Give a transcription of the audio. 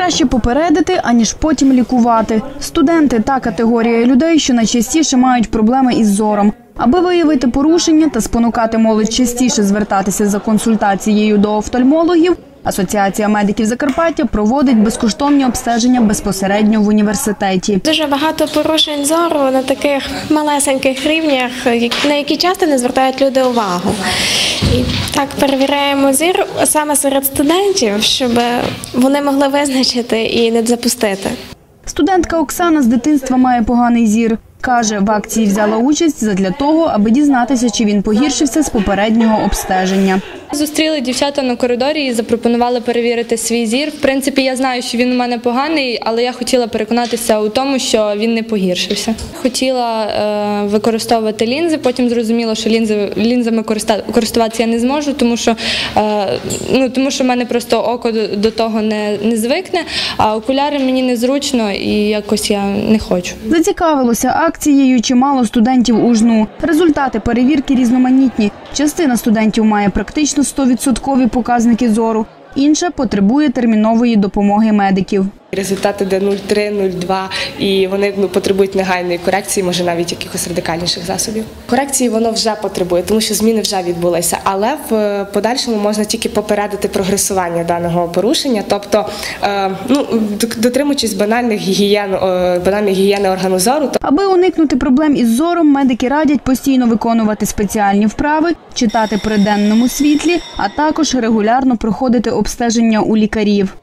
Краще попередити, аніж потім лікувати. Студенти та категорія людей, що найчастіше мають проблеми із зором. Аби виявити порушення та спонукати молодь частіше звертатися за консультацією до офтальмологів, Асоціація медиків Закарпаття проводить безкоштовні обстеження безпосередньо в університеті. Дуже багато порушень зору на таких малесеньких рівнях, на які часто не звертають люди увагу. І так перевіряємо зір саме серед студентів, щоб вони могли визначити і не запустити. Студентка Оксана з дитинства має поганий зір. Каже, в акції взяла участь задля того, аби дізнатися, чи він погіршився з попереднього обстеження. Зустріли дівчата на коридорі і запропонували перевірити свій зір. В принципі, я знаю, що він у мене поганий, але я хотіла переконатися у тому, що він не погіршився. Хотіла е, використовувати лінзи, потім зрозуміла, що лінзи, лінзами користуватися я не зможу, тому що, е, ну, тому що в мене просто око до, до того не, не звикне, а окуляри мені незручно і якось я не хочу. Зацікавилося акцією чимало студентів у жну. Результати перевірки різноманітні. Частина студентів має практично 100% показники зору, інша потребує термінової допомоги медиків. Результати де 0,3, 0,2 і вони ну, потребують негайної корекції, може навіть якихось радикальніших засобів. Корекції воно вже потребує, тому що зміни вже відбулися. Але в е, подальшому можна тільки попередити прогресування даного порушення, тобто е, ну, дотримуючись банальних гігієн, банальної гігієни органу зору, Аби уникнути проблем із зором, медики радять постійно виконувати спеціальні вправи, читати при денному світлі, а також регулярно проходити обстеження у лікарів.